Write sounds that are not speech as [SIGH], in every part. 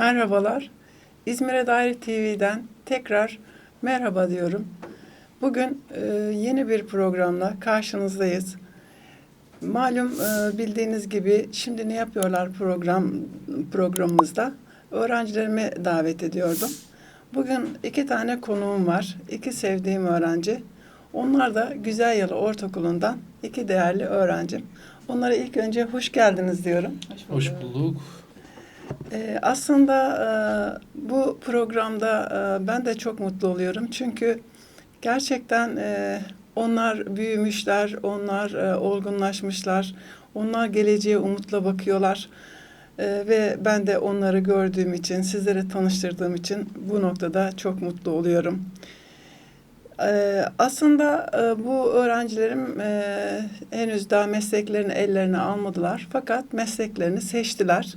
Merhabalar. İzmir'e dair TV'den tekrar merhaba diyorum. Bugün e, yeni bir programla karşınızdayız. Malum e, bildiğiniz gibi şimdi ne yapıyorlar program programımızda? Öğrencilerimi davet ediyordum. Bugün iki tane konuğum var. İki sevdiğim öğrenci. Onlar da Güzel Yalı Ortaokulu'ndan iki değerli öğrencim. Onlara ilk önce hoş geldiniz diyorum. Hoş bulduk. Ee, aslında e, bu programda e, ben de çok mutlu oluyorum. Çünkü gerçekten e, onlar büyümüşler, onlar e, olgunlaşmışlar, onlar geleceğe umutla bakıyorlar. E, ve ben de onları gördüğüm için, sizlere tanıştırdığım için bu noktada çok mutlu oluyorum. Ee, aslında e, bu öğrencilerim e, henüz daha mesleklerini ellerine almadılar. Fakat mesleklerini seçtiler.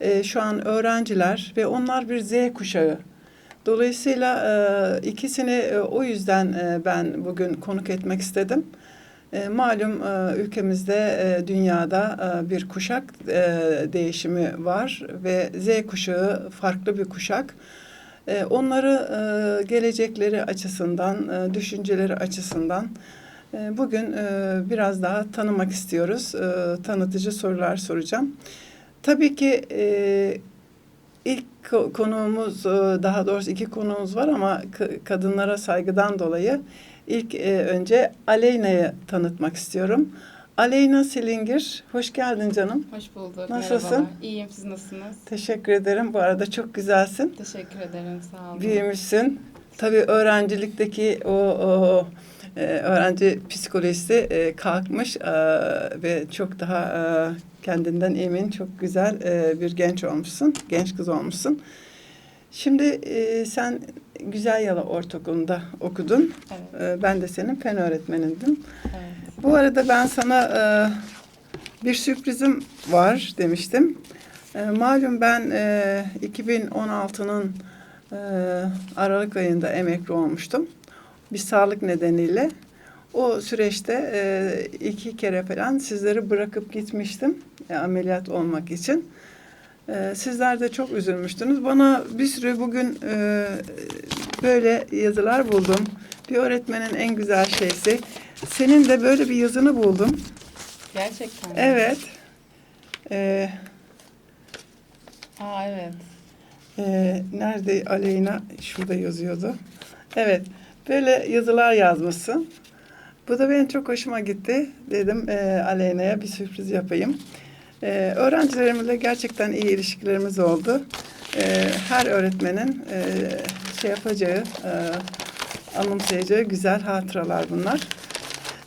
E, şu an öğrenciler ve onlar bir Z kuşağı. Dolayısıyla e, ikisini e, o yüzden e, ben bugün konuk etmek istedim. E, malum e, ülkemizde, e, dünyada e, bir kuşak e, değişimi var ve Z kuşağı farklı bir kuşak. E, onları e, gelecekleri açısından, e, düşünceleri açısından e, bugün e, biraz daha tanımak istiyoruz. E, tanıtıcı sorular soracağım. Tabii ki e, ilk ko- konuğumuz, e, daha doğrusu iki konuğumuz var ama kadınlara saygıdan dolayı ilk e, önce Aleyna'yı tanıtmak istiyorum. Aleyna Silingir, hoş geldin canım. Hoş bulduk. Nasılsın? Merhabalar. İyiyim. Siz nasılsınız? Teşekkür ederim. Bu arada çok güzelsin. Teşekkür ederim. Sağ olun. büyümüşsün. Tabii öğrencilikteki o, o e, öğrenci psikolojisi e, kalkmış e, ve çok daha e, kendinden emin, çok güzel e, bir genç olmuşsun, genç kız olmuşsun. Şimdi e, sen Güzel Yalı Ortaokulu'nda okudun. Evet. E, ben de senin fen öğretmenindim. evet. Bu arada ben sana e, bir sürprizim var demiştim. E, malum ben e, 2016'nın e, Aralık ayında emekli olmuştum. Bir sağlık nedeniyle. O süreçte e, iki kere falan sizleri bırakıp gitmiştim e, ameliyat olmak için. E, sizler de çok üzülmüştünüz. Bana bir sürü bugün e, böyle yazılar buldum. Bir öğretmenin en güzel şeysi. Senin de böyle bir yazını buldum. Gerçekten. mi? Evet. Ee, Aa evet. e, nerede Aleyna? Şurada yazıyordu. Evet. Böyle yazılar yazmışsın. Bu da benim çok hoşuma gitti. Dedim e, Aleyna'ya bir sürpriz yapayım. E, öğrencilerimle gerçekten iyi ilişkilerimiz oldu. E, her öğretmenin e, şey yapacağı, e, anımsayacağı güzel hatıralar bunlar.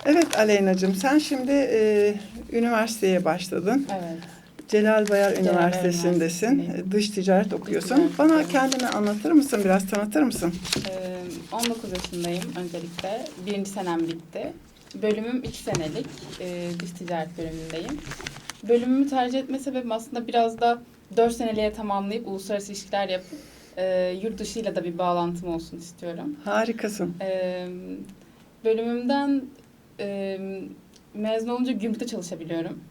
Evet Aleyna'cığım sen şimdi e, üniversiteye başladın. Evet. Celal Bayar Celal Üniversitesi'ndesin. Dış ticaret okuyorsun. ticaret Bana kendini anlatır mısın? Biraz tanıtır mısın? Ee, 19 yaşındayım öncelikle. Birinci senem bitti. Bölümüm 2 senelik. Ee, dış ticaret bölümündeyim. Bölümümü tercih etme sebebim aslında biraz da 4 seneliğe tamamlayıp uluslararası ilişkiler yapıp e, yurt dışıyla da bir bağlantım olsun istiyorum. Harikasın. Ee, bölümümden e, mezun olunca gümrükte çalışabiliyorum.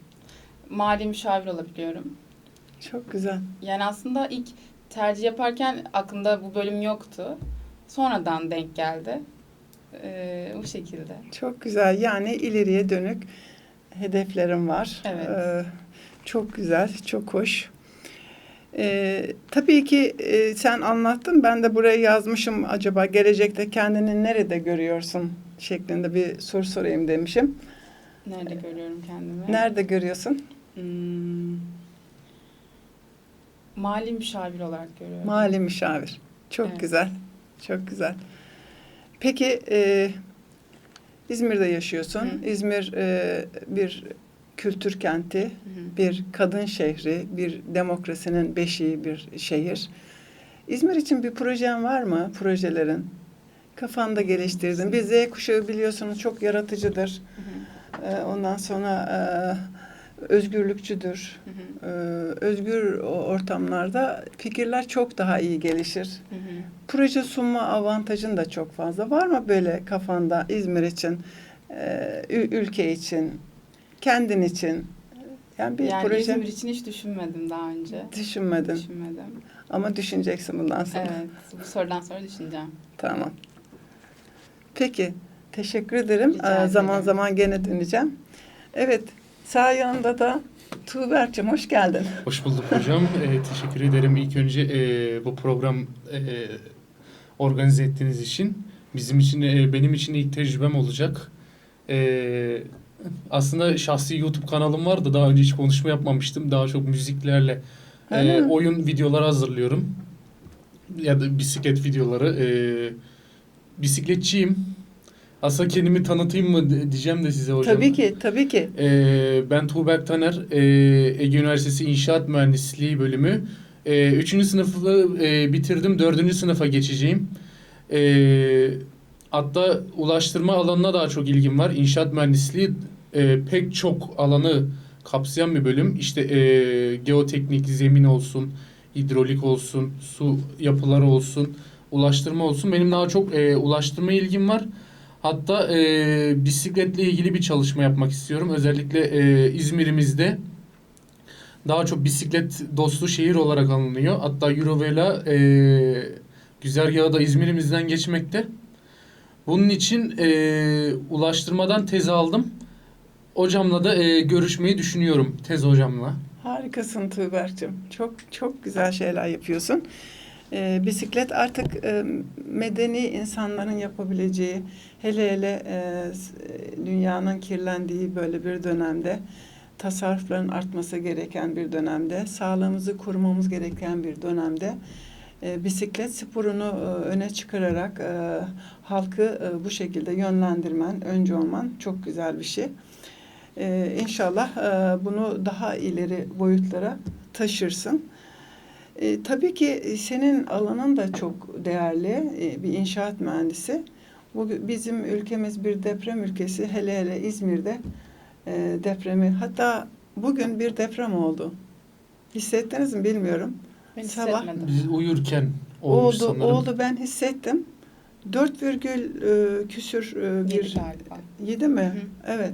Mali müşavir olabiliyorum. Çok güzel. Yani aslında ilk tercih yaparken aklımda bu bölüm yoktu. Sonradan denk geldi. Ee, bu şekilde. Çok güzel. Yani ileriye dönük hedeflerim var. Evet. Ee, çok güzel, çok hoş. Ee, tabii ki e, sen anlattın. Ben de buraya yazmışım. Acaba gelecekte kendini nerede görüyorsun? şeklinde bir soru sorayım demişim. Nerede görüyorum kendimi? Nerede görüyorsun? Hmm, mali müşavir olarak görüyorum. Mali müşavir. Çok Evet. güzel. Çok güzel. Peki e, İzmir'de yaşıyorsun. Hı. İzmir e, bir kültür kenti, Hı bir kadın şehri, bir demokrasinin beşiği bir şehir. İzmir için bir projen var mı? Projelerin kafanda geliştirdin. Bir Z kuşağı biliyorsunuz çok yaratıcıdır. Hı hı. E, ondan sonra e, özgürlükçüdür. Hı hı. E, özgür ortamlarda fikirler çok daha iyi gelişir. Hı hı. Proje sunma avantajın da çok fazla. Var mı böyle kafanda İzmir için, e, ülke için, kendin için Yani bir yani proje İzmir için hiç düşünmedim daha önce. düşünmedin Düşünmedim. ama düşüneceksin bundan sonra. Evet. Bu sorudan sonra düşüneceğim. Tamam. Peki. Teşekkür ederim. Rica Ee, zaman ederim. zaman gene döneceğim. Evet. Sağ yanında da Tuğberk'cim hoş geldin. Hoş bulduk hocam. [LAUGHS] Ee, teşekkür ederim ilk önce e, bu program e, organize ettiğiniz için. Bizim için, e, benim için ilk tecrübem olacak. E, aslında şahsi YouTube kanalım vardı. Daha önce hiç konuşma yapmamıştım. Daha çok müziklerle e, mi? oyun videoları hazırlıyorum. Ya da bisiklet videoları. E, bisikletçiyim. Aslında kendimi tanıtayım mı diyeceğim de size hocam. Tabii ki, tabii ki. Ee, ben Tuğberk Taner, ee, Ege Üniversitesi İnşaat Mühendisliği bölümü. Ee, üçüncü sınıfı ee, bitirdim, dördüncü sınıfa geçeceğim. Ee, hatta ulaştırma alanına daha çok ilgim var. İnşaat mühendisliği ee, pek çok alanı kapsayan bir bölüm. İşte ee, geoteknik, zemin olsun, hidrolik olsun, su yapıları olsun, ulaştırma olsun. Benim daha çok ee, ulaştırma ilgim var. Hatta e, bisikletle ilgili bir çalışma yapmak istiyorum. Özellikle e, İzmir'imizde daha çok bisiklet dostu şehir olarak alınıyor. Hatta Eurovela e, güzergahı da İzmir'imizden geçmekte. Bunun için e, ulaştırmadan tez aldım. Hocamla da e, görüşmeyi düşünüyorum tez hocamla. Harikasın Tuğberk'cim. Çok çok güzel şeyler yapıyorsun. Ee, bisiklet artık e, medeni insanların yapabileceği, hele hele e, e, dünyanın kirlendiği böyle bir dönemde, tasarrufların artması gereken bir dönemde, sağlığımızı korumamız gereken bir dönemde e, bisiklet sporunu e, öne çıkararak e, halkı e, bu şekilde yönlendirmen, önce olman çok güzel bir şey. Ee, inşallah e, bunu daha ileri boyutlara taşırsın. E, tabii ki senin alanın da çok değerli e, bir inşaat mühendisi. Bu bizim ülkemiz bir deprem ülkesi. Hele hele İzmir'de e, depremi. Hatta bugün bir deprem oldu. Hissettiniz mi bilmiyorum. Ben Sabah-. Biz uyurken olmuş oldu, sanırım. oldu ben hissettim. 4 virgül e, küsür e, Yedi bir galiba. Yedi mi? Hı. Evet.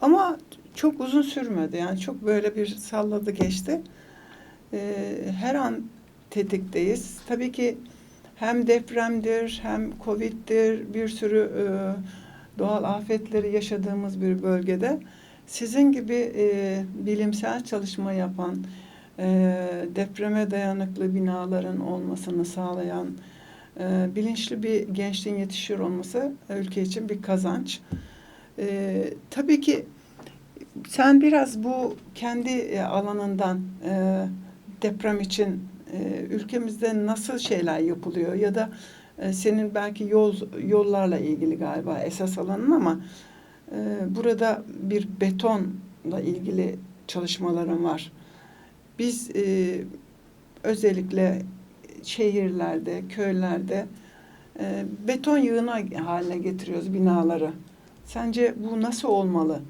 Ama çok uzun sürmedi. Yani çok böyle bir salladı geçti. Ee, her an tetikteyiz. Tabii ki hem depremdir, hem Covid'dir, bir sürü e, doğal afetleri yaşadığımız bir bölgede sizin gibi e, bilimsel çalışma yapan, e, depreme dayanıklı binaların olmasını sağlayan, e, bilinçli bir gençliğin yetişiyor olması ülke için bir kazanç. E, tabii ki sen biraz bu kendi e, alanından e, deprem için e, ülkemizde nasıl şeyler yapılıyor ya da e, senin belki yol yollarla ilgili galiba esas alanın ama e, burada bir betonla ilgili çalışmaların var. Biz e, özellikle şehirlerde, köylerde e, beton yığını haline getiriyoruz binaları. Sence bu nasıl olmalı?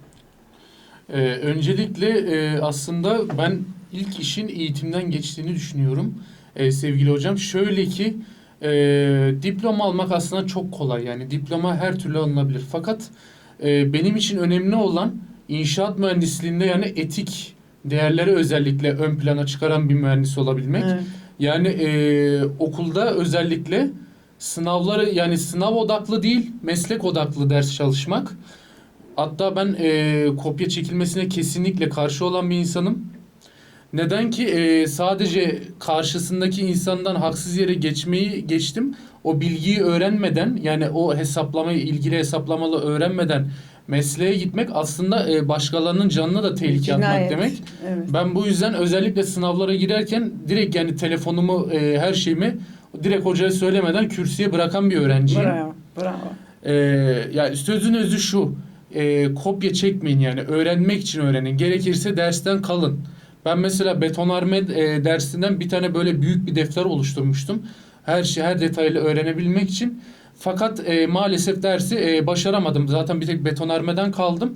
Ee, öncelikle e, aslında ben ilk işin eğitimden geçtiğini düşünüyorum e, sevgili hocam. Şöyle ki e, diploma almak aslında çok kolay yani diploma her türlü alınabilir. Fakat e, benim için önemli olan inşaat mühendisliğinde yani etik değerleri özellikle ön plana çıkaran bir mühendis olabilmek. Evet. Yani e, okulda özellikle sınavları yani sınav odaklı değil meslek odaklı ders çalışmak. Hatta ben e, kopya çekilmesine kesinlikle karşı olan bir insanım. Neden ki e, sadece karşısındaki insandan haksız yere geçmeyi geçtim. O bilgiyi öğrenmeden yani o hesaplamayı ilgili hesaplamalı öğrenmeden mesleğe gitmek aslında e, başkalarının canına da tehlike atmak Cinayet. demek. Evet. Ben bu yüzden özellikle sınavlara girerken direkt yani telefonumu e, her şeyimi direkt hocaya söylemeden kürsüye bırakan bir öğrenciyim. Bravo, bravo. Ee, yani sözün özü şu. e, kopya çekmeyin yani. Öğrenmek için öğrenin. Gerekirse dersten kalın. Ben mesela betonarme e, dersinden bir tane böyle büyük bir defter oluşturmuştum. Her şey her detaylı öğrenebilmek için. Fakat e, maalesef dersi e, başaramadım. Zaten bir tek betonarmeden kaldım.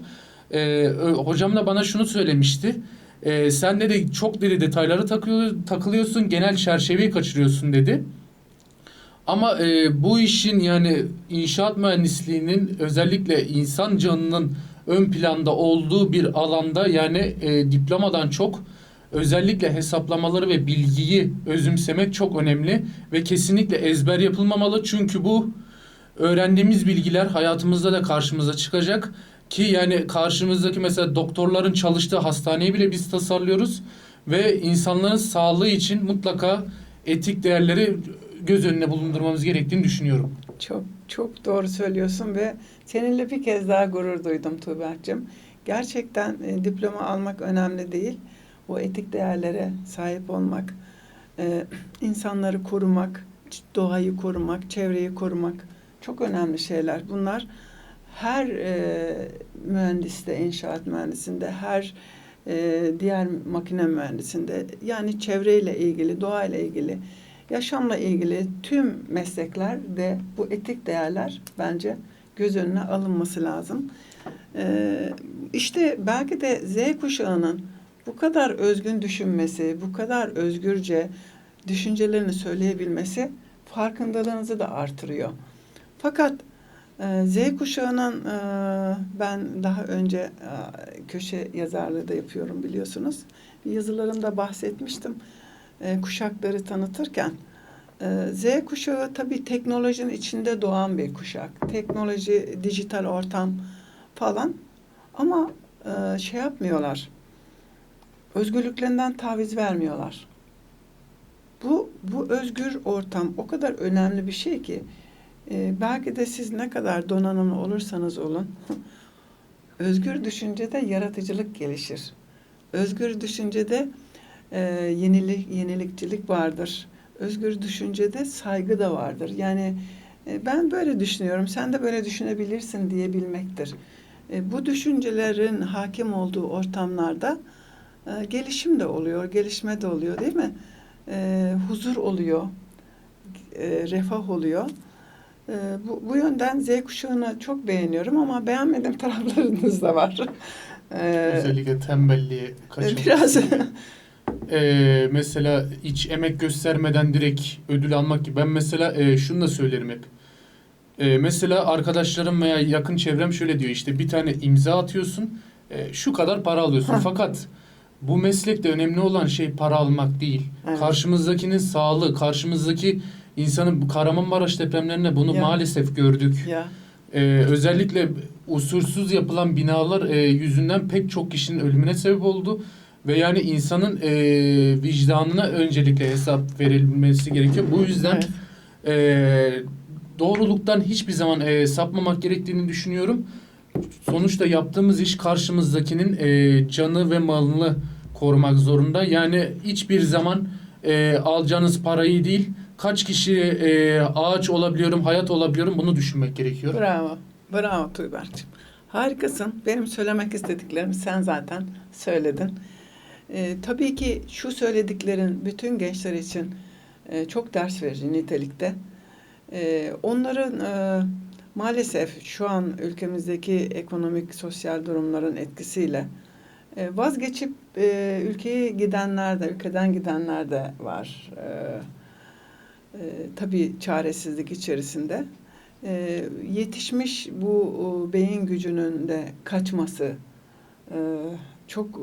E, hocam da bana şunu söylemişti. E, sen dedi çok dedi detayları takıyor, takılıyorsun. Genel çerçeveyi kaçırıyorsun dedi. Ama e, bu işin yani inşaat mühendisliğinin özellikle insan canının ön planda olduğu bir alanda yani e, diplomadan çok özellikle hesaplamaları ve bilgiyi özümsemek çok önemli ve kesinlikle ezber yapılmamalı çünkü bu öğrendiğimiz bilgiler hayatımızda da karşımıza çıkacak ki yani karşımızdaki mesela doktorların çalıştığı hastaneyi bile biz tasarlıyoruz ve insanların sağlığı için mutlaka etik değerleri göz önüne bulundurmamız gerektiğini düşünüyorum. Çok çok doğru söylüyorsun ve seninle bir kez daha gurur duydum Tuğberk'cığım. Gerçekten e, diploma almak önemli değil. O etik değerlere sahip olmak, e, insanları korumak, doğayı korumak, çevreyi korumak çok önemli şeyler. Bunlar her e, mühendiste, inşaat mühendisinde, her e, diğer makine mühendisinde yani çevreyle ilgili, doğayla ilgili, yaşamla ilgili tüm mesleklerde bu etik değerler bence göz önüne alınması lazım. Ee, işte belki de Z kuşağının bu kadar özgün düşünmesi, bu kadar özgürce düşüncelerini söyleyebilmesi farkındalığınızı da artırıyor. Fakat e, Z kuşağının e, ben daha önce e, köşe yazarlığı da yapıyorum biliyorsunuz. Yazılarımda bahsetmiştim kuşakları tanıtırken. Z kuşağı tabii teknolojinin içinde doğan bir kuşak. Teknoloji, dijital ortam falan ama şey yapmıyorlar. Özgürlüklerinden taviz vermiyorlar. Bu bu özgür ortam o kadar önemli bir şey ki e, belki de siz ne kadar donanımlı olursanız olun [LAUGHS] özgür düşüncede yaratıcılık gelişir. Özgür düşüncede e, yenilik yenilikçilik vardır. Özgür düşüncede saygı da vardır. Yani e, ben böyle düşünüyorum, sen de böyle düşünebilirsin diyebilmektir. E, bu düşüncelerin hakim olduğu ortamlarda e, gelişim de oluyor, gelişme de oluyor değil mi? E, huzur oluyor, e, refah oluyor. E, bu, bu yönden Z kuşağını çok beğeniyorum ama beğenmediğim [LAUGHS] taraflarınız da var. E, Özellikle tembelliğe kaçınmak. [LAUGHS] biraz Ee, mesela hiç emek göstermeden direkt ödül almak gibi. Ben mesela e, şunu da söylerim hep. Ee, mesela arkadaşlarım veya yakın çevrem şöyle diyor işte bir tane imza atıyorsun e, şu kadar para alıyorsun. Fakat bu meslekte önemli olan şey para almak değil. Evet. Karşımızdakinin sağlığı, karşımızdaki insanın Kahramanmaraş depremlerinde bunu Ya. maalesef gördük. ya Ee, özellikle usulsüz yapılan binalar e, yüzünden pek çok kişinin ölümüne sebep oldu. Ve yani insanın e, vicdanına öncelikle hesap verilmesi gerekiyor. Bu yüzden evet. e, doğruluktan hiçbir zaman e, sapmamak gerektiğini düşünüyorum. Sonuçta yaptığımız iş karşımızdakinin e, canı ve malını korumak zorunda. Yani hiçbir zaman e, alacağınız parayı değil, kaç kişi e, ağaç olabiliyorum, hayat olabiliyorum bunu düşünmek gerekiyor. Bravo. Bravo Tuğberk'cığım. Harikasın. Benim söylemek istediklerimi sen zaten söyledin. Ee, tabii ki şu söylediklerin bütün gençler için e, çok ders verici nitelikte. Ee, onların e, maalesef şu an ülkemizdeki ekonomik, sosyal durumların etkisiyle e, vazgeçip e, ülkeye gidenler de, ülkeden gidenler de var. E, tabii çaresizlik içerisinde yetişmiş bu beyin gücünün de kaçması çok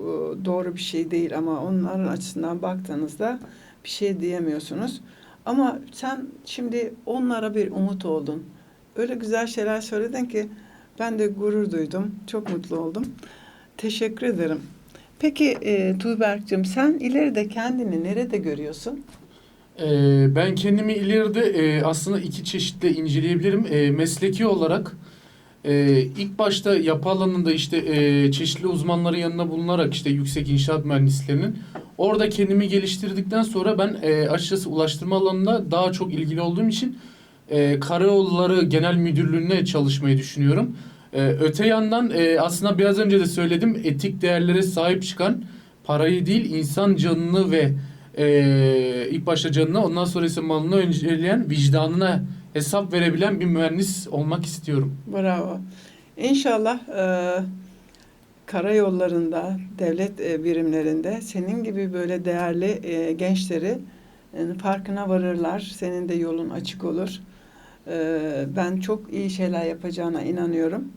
doğru bir şey değil ama onların açısından baktığınızda bir şey diyemiyorsunuz. Ama sen şimdi onlara bir umut oldun. Öyle güzel şeyler söyledin ki ben de gurur duydum. Çok mutlu oldum. Teşekkür ederim. Peki e, Tuğberk'cığım sen ileride kendini nerede görüyorsun? Ee, ben kendimi ileride e, aslında iki çeşitle inceleyebilirim. E, mesleki olarak e, ilk başta yapı alanında işte e, çeşitli uzmanların yanına bulunarak işte yüksek inşaat mühendislerinin orada kendimi geliştirdikten sonra ben e, açıkçası ulaştırma alanında daha çok ilgili olduğum için e, Karayolları Genel Müdürlüğü'ne çalışmayı düşünüyorum. E, öte yandan e, aslında biraz önce de söyledim etik değerlere sahip çıkan parayı değil insan canını ve ee, ilk başta canına ondan sonra ise malını önceleyen vicdanına hesap verebilen bir mühendis olmak istiyorum. Bravo. İnşallah e, karayollarında, devlet e, birimlerinde senin gibi böyle değerli e, gençleri e, farkına varırlar. Senin de yolun açık olur. E, ben çok iyi şeyler yapacağına inanıyorum.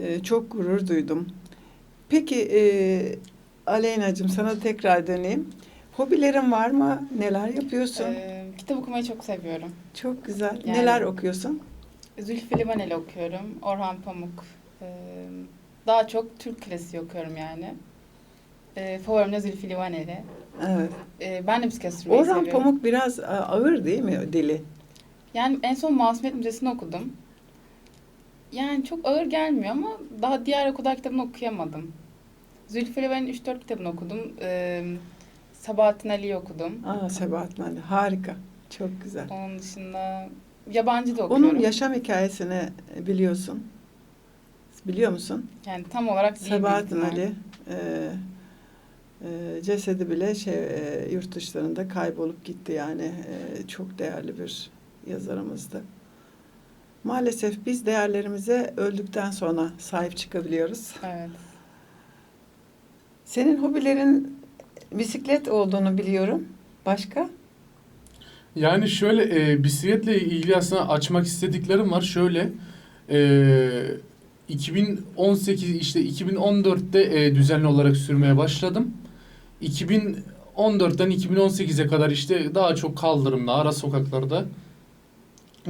E, çok gurur duydum. Peki e, Aleyna'cığım sana tekrar döneyim. Hobilerin var mı? Neler yapıyorsun? Ee, kitap okumayı çok seviyorum. çok güzel. yani- Neler okuyorsun? Zülfü Livaneli okuyorum. Orhan Pamuk. Ee, daha çok Türk klasiği okuyorum yani. Ee, favorim Zülfü Livaneli. Evet. Ee, ben de bisiklet sürmeyi Orhan seviyorum. Pamuk biraz a, ağır değil mi dili? Yani en son Masumiyet Müzesi'ni okudum. Yani çok ağır gelmiyor ama daha diğer o kadar kitabını okuyamadım. Zülfü Livaneli'nin 3-4 kitabını okudum. Ee, Sabahattin Ali'yi okudum. Aa Sebahattin Ali. Harika. Çok güzel. Onun dışında yabancı da okuyorum. Onun yaşam hikayesini biliyorsun. Biliyor musun? yani tam olarak ihtimal. Ali e, e, cesedi bile şey e, yurt dışlarında kaybolup gitti yani E, çok değerli bir yazarımızdı. Maalesef biz değerlerimize öldükten sonra sahip çıkabiliyoruz. Evet. Senin hobilerin bisiklet olduğunu biliyorum. Başka? Yani şöyle e, bisikletle ilgili aslında açmak istediklerim var. Şöyle e, 2018 işte 2014'te e, düzenli olarak sürmeye başladım. 2014'ten 2018'e kadar işte daha çok kaldırımda, ara sokaklarda.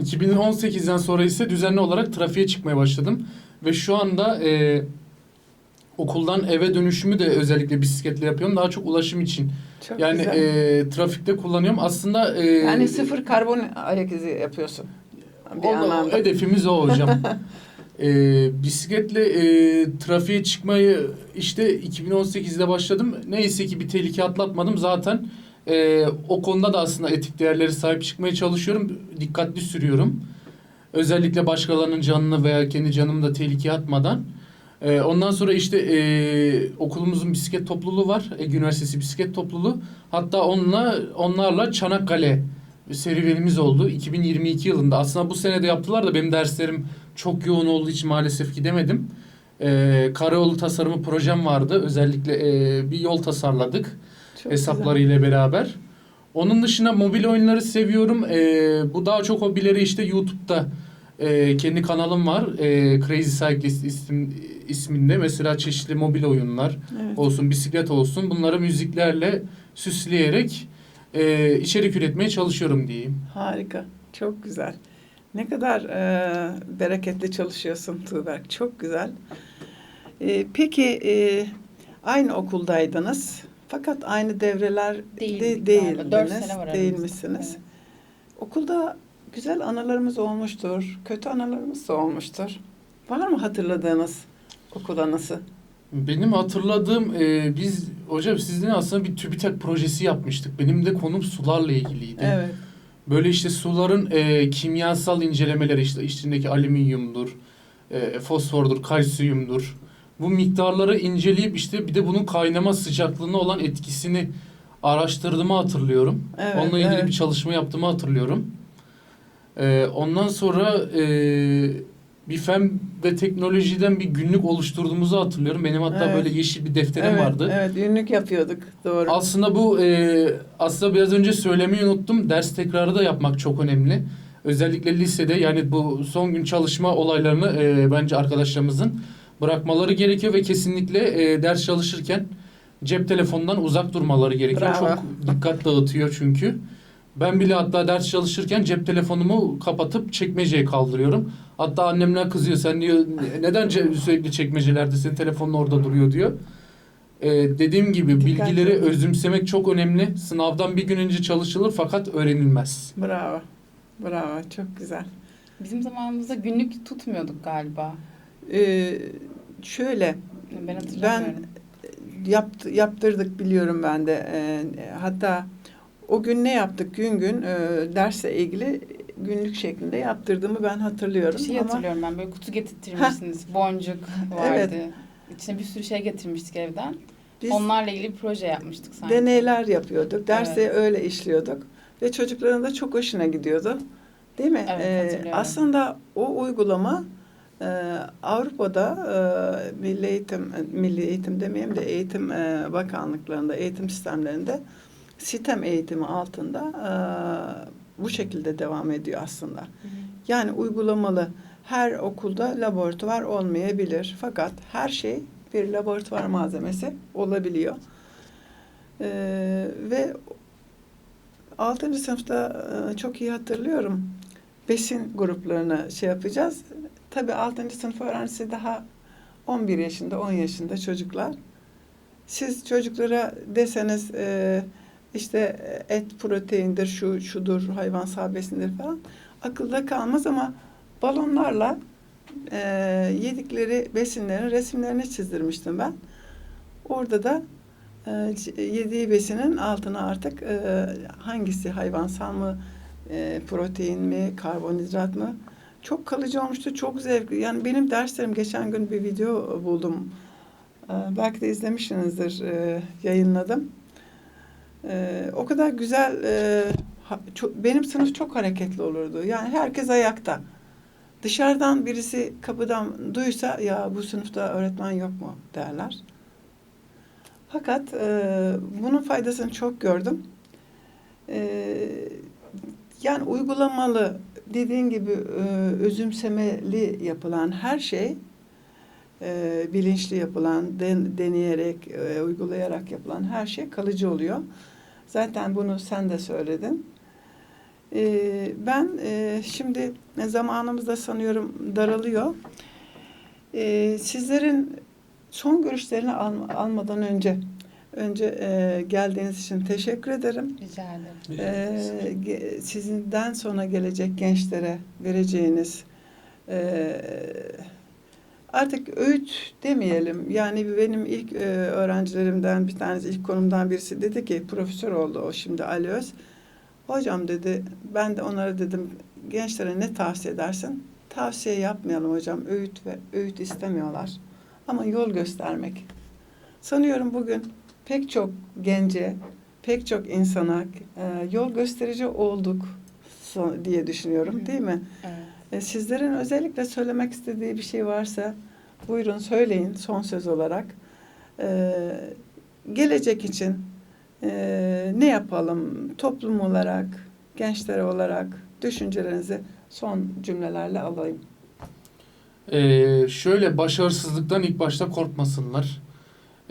2018'den sonra ise düzenli olarak trafiğe çıkmaya başladım. Ve şu anda e, okuldan eve dönüşümü de özellikle bisikletle yapıyorum. Daha çok ulaşım için. Çok Yani güzel. e, trafikte kullanıyorum. Aslında e, yani sıfır karbon ayak izi yapıyorsun. Bir o- anlamda. hedefimiz o hocam. [LAUGHS] e, bisikletle e, trafiğe çıkmayı işte 2018'de başladım. Neyse ki bir tehlike atlatmadım. Zaten e, o konuda da aslında etik değerlere sahip çıkmaya çalışıyorum. Dikkatli sürüyorum. Özellikle başkalarının canını veya kendi canımı da tehlikeye atmadan. E, ondan sonra işte e, okulumuzun bisiklet topluluğu var. Ege Üniversitesi bisiklet topluluğu. Hatta onunla onlarla Çanakkale serüvenimiz oldu 2022 yılında. Aslında bu sene de yaptılar da benim derslerim çok yoğun olduğu için maalesef gidemedim. Ee, karayolu tasarımı projem vardı. Özellikle e, bir yol tasarladık Çok hesaplarıyla beraber. Onun dışında mobil oyunları seviyorum. Ee, bu daha çok hobileri işte YouTube'da e, kendi kanalım var. E, Crazy Cyclist isim, isminde. Mesela çeşitli mobil oyunlar. Evet. olsun, bisiklet olsun. Bunları müziklerle süsleyerek e, içerik üretmeye çalışıyorum diyeyim. Harika. Çok güzel. Ne kadar e, bereketli çalışıyorsun Tuğberk. Çok güzel. E, peki e, aynı okuldaydınız. Fakat aynı devreler Değil. de, değildiniz. sene var Değil aramızda. misiniz? Evet. Okulda güzel anılarımız olmuştur. Kötü anılarımız da olmuştur. Var mı hatırladığınız okul anısı? Benim hatırladığım e, biz hocam sizin aslında bir TÜBİTAK projesi yapmıştık. Benim de konum sularla ilgiliydi. Evet. Böyle işte suların e, kimyasal incelemeleri işte içindeki alüminyumdur, e, fosfordur, kalsiyumdur. Bu miktarları inceleyip işte bir de bunun kaynama sıcaklığına olan etkisini araştırdığımı hatırlıyorum. Evet, Onunla ilgili evet. bir çalışma yaptığımı hatırlıyorum. E, ondan sonra e, bir fen ve teknolojiden bir günlük oluşturduğumuzu hatırlıyorum. Benim hatta Evet. böyle yeşil bir defterim evet, vardı. Evet, günlük yapıyorduk. Doğru. Aslında bu e, aslında biraz önce söylemeyi unuttum. Ders tekrarı da yapmak çok önemli. Özellikle lisede yani bu son gün çalışma olaylarını e, bence arkadaşlarımızın bırakmaları gerekiyor ve kesinlikle e, ders çalışırken cep telefonundan uzak durmaları gerekiyor. Bravo. Çok dikkat dağıtıyor çünkü. Ben bile hatta ders çalışırken cep telefonumu kapatıp çekmeceye kaldırıyorum. Hatta annemler kızıyor. Sen diyor neden sürekli çekmecelerde senin telefonun orada duruyor diyor. Ee, dediğim gibi Dikkat bilgileri et. özümsemek çok önemli. Sınavdan bir gün önce çalışılır fakat öğrenilmez. Bravo. Bravo. Çok güzel. Bizim zamanımızda günlük tutmuyorduk galiba. Ee, şöyle Ben hatırlamıyorum. yapt, yaptırdık biliyorum ben de. Ee, hatta o gün ne yaptık gün gün e, dersle ilgili günlük şeklinde yaptırdığımı ben hatırlıyorum. Bir şey ama hatırlıyorum ben böyle kutu getirtmişsiniz. Boncuk vardı. Evet. İçine bir sürü şey getirmiştik evden. biz Onlarla ilgili bir proje yapmıştık sanki. deneyler yapıyorduk. Derse Evet. öyle işliyorduk ve çocukların da çok hoşuna gidiyordu. Değil mi? Evet, Ee, aslında o uygulama e, Avrupa'da e, Milli Eğitim Milli Eğitim demeyeyim de Eğitim e, Bakanlıklarında, eğitim sistemlerinde sistem eğitimi altında e, bu şekilde devam ediyor aslında. Hı hı. Yani uygulamalı her okulda laboratuvar olmayabilir. Fakat her şey bir laboratuvar malzemesi olabiliyor. Ee, ve 6. sınıfta e, çok iyi hatırlıyorum. Besin gruplarını şey yapacağız. Tabii 6. sınıf öğrencisi daha 11 yaşında, 10 yaşında çocuklar. Siz çocuklara deseniz e, işte et proteindir, şu şudur, hayvansal besindir falan akılda kalmaz ama balonlarla e, yedikleri besinlerin resimlerini çizdirmiştim ben. Orada da e, yediği besinin altına artık e, hangisi hayvansal mı, e, protein mi, karbonhidrat mı? Çok kalıcı olmuştu, çok zevkli. Yani benim derslerim geçen gün bir video buldum. E, belki de izlemişsinizdir, e, yayınladım. E, o kadar güzel, e, benim sınıf çok hareketli olurdu. Yani herkes ayakta. Dışarıdan birisi kapıdan duysa ya bu sınıfta öğretmen yok mu derler. Fakat e, bunun faydasını çok gördüm. E, yani uygulamalı dediğin gibi e, özümsemeli yapılan her şey e, bilinçli yapılan, den- deneyerek, e, uygulayarak yapılan her şey kalıcı oluyor. Zaten bunu sen de söyledin. Ben şimdi zamanımız da sanıyorum daralıyor. Sizlerin son görüşlerini al- almadan önce önce e, geldiğiniz için teşekkür ederim. Rica ederim. Ge- sizinden sonra gelecek gençlere vereceğiniz e, artık öğüt demeyelim. Yani benim ilk e, öğrencilerimden bir tanesi, ilk konumdan birisi dedi ki profesör oldu o şimdi Ali Öz. Hocam dedi, ben de onlara dedim gençlere ne tavsiye edersin? Tavsiye yapmayalım hocam, öğüt ve öğüt istemiyorlar. Ama yol göstermek. Sanıyorum bugün pek çok gence, pek çok insana e, yol gösterici olduk diye düşünüyorum değil mi? Evet. E, sizlerin özellikle söylemek istediği bir şey varsa buyurun söyleyin son söz olarak. E, gelecek için e, ne yapalım toplum olarak, gençler olarak düşüncelerinizi son cümlelerle alayım. Ee, şöyle başarısızlıktan ilk başta korkmasınlar.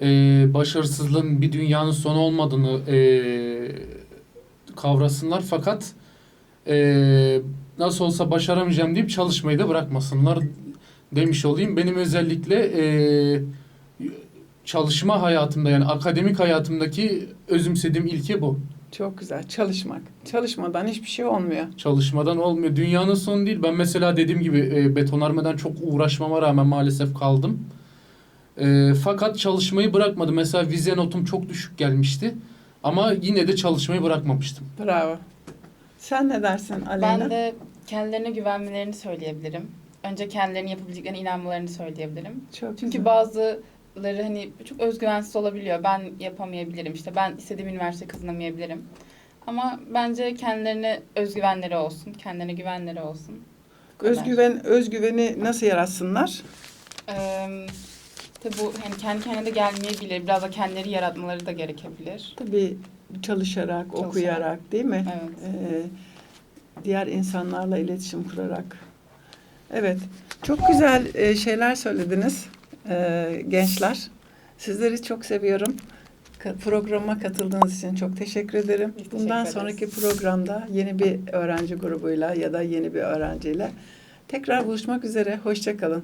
Ee, başarısızlığın bir dünyanın sonu olmadığını ee, kavrasınlar. Fakat ee, nasıl olsa başaramayacağım deyip çalışmayı da bırakmasınlar demiş olayım. Benim özellikle ee, çalışma hayatımda yani akademik hayatımdaki özümsediğim ilke bu. Çok güzel çalışmak. Çalışmadan hiçbir şey olmuyor. Çalışmadan olmuyor. Dünyanın sonu değil. Ben mesela dediğim gibi e, betonarmeden çok uğraşmama rağmen maalesef kaldım. E, fakat çalışmayı bırakmadım. Mesela vize notum çok düşük gelmişti. Ama yine de çalışmayı bırakmamıştım. Bravo. Sen ne dersin Aleyna? Ben de kendilerine güvenmelerini söyleyebilirim. Önce kendilerinin yapabileceklerine inanmalarını söyleyebilirim. Çok Çünkü güzel. bazıları hani çok özgüvensiz olabiliyor. Ben yapamayabilirim. İşte ben istediğim üniversite kazanamayabilirim. Ama bence kendilerine özgüvenleri olsun. Kendilerine güvenleri olsun. Özgüven, özgüveni nasıl yaratsınlar? Ee, tabii bu hani kendi kendine de gelmeyebilir. Biraz da kendileri yaratmaları da gerekebilir. Tabii çalışarak, okuyarak değil mi? Evet. Ee, diğer insanlarla iletişim kurarak. Evet, çok güzel e, şeyler söylediniz e, gençler. Sizleri çok seviyorum. Ka- Programa katıldığınız için çok teşekkür ederim. Biz teşekkür Bundan ederiz. sonraki programda yeni bir öğrenci grubuyla ya da yeni bir öğrenciyle tekrar buluşmak üzere. Hoşça kalın.